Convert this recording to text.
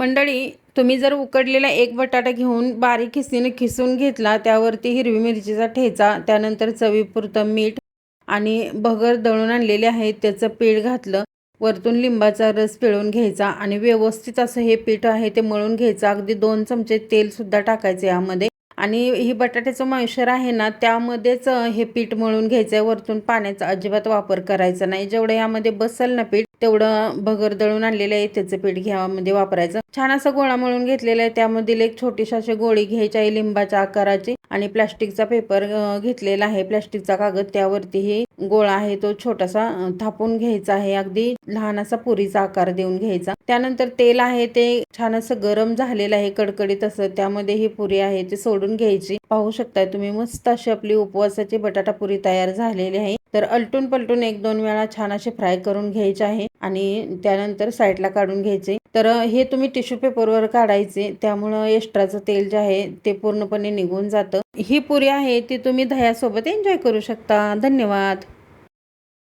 मंडळी तुम्ही जर उकडलेला एक बटाटा घेऊन बारीक खिसणीने खिसून घेतला त्यावरती हिरवी मिरचीचा ठेचा त्यानंतर चवीपुरतं मीठ आणि भगर दळून आणलेले आहेत त्याचं पीठ घातलं वरतून लिंबाचा रस पिळून घ्यायचा आणि व्यवस्थित असं हे पीठ आहे ते मळून घ्यायचं. अगदी दोन चमचे तेलसुद्धा टाकायचे यामध्ये. आणि ही बटाट्याचं मॉइश्चर आहे ना त्यामध्येच हे पीठ मळून घ्यायचं आहे वरतून पाण्याचा अजिबात वापर करायचा नाही. जेवढं यामध्ये बसल ना पीठ तेवढं भगर दळून आणलेलं आहे त्याचं पीठ घ्यामध्ये म्हणजे वापरायचं. छान असा गोळा मळून घेतलेला आहे त्यामधील एक छोटीशी अशी गोळी घ्यायची आहे लिंबाच्या आकाराची आणि प्लास्टिकचा पेपर घेतलेला आहे. प्लास्टिकचा कागद त्यावरती हे गोळा आहे तो छोटासा थापून घ्यायचा आहे. अगदी लहान असा पुरीचा आकार देऊन घ्यायचा. त्यानंतर तेल आहे ते छान असं गरम झालेलं आहे कडकडीत असं. त्यामध्ये ही पुरी आहे ती सोडून घ्यायची. पाहू शकताय तुम्ही मस्त अशी आपली उपवासाची बटाटा पुरी तयार झालेली आहे. तर अलटून पलटून एक दोन वेळा छान असे फ्राय करून घ्यायचे आहे आणि त्यानंतर साईडला काढून घ्यायचे. तर हे तुम्ही टिश्यू पेपरवर काढायचे त्यामुळं एक्स्ट्राचं तेल जे आहे ते पूर्णपणे निघून जातं. ही पुरी आहे ती तुम्ही दह्यासोबत एन्जॉय करू शकता. धन्यवाद.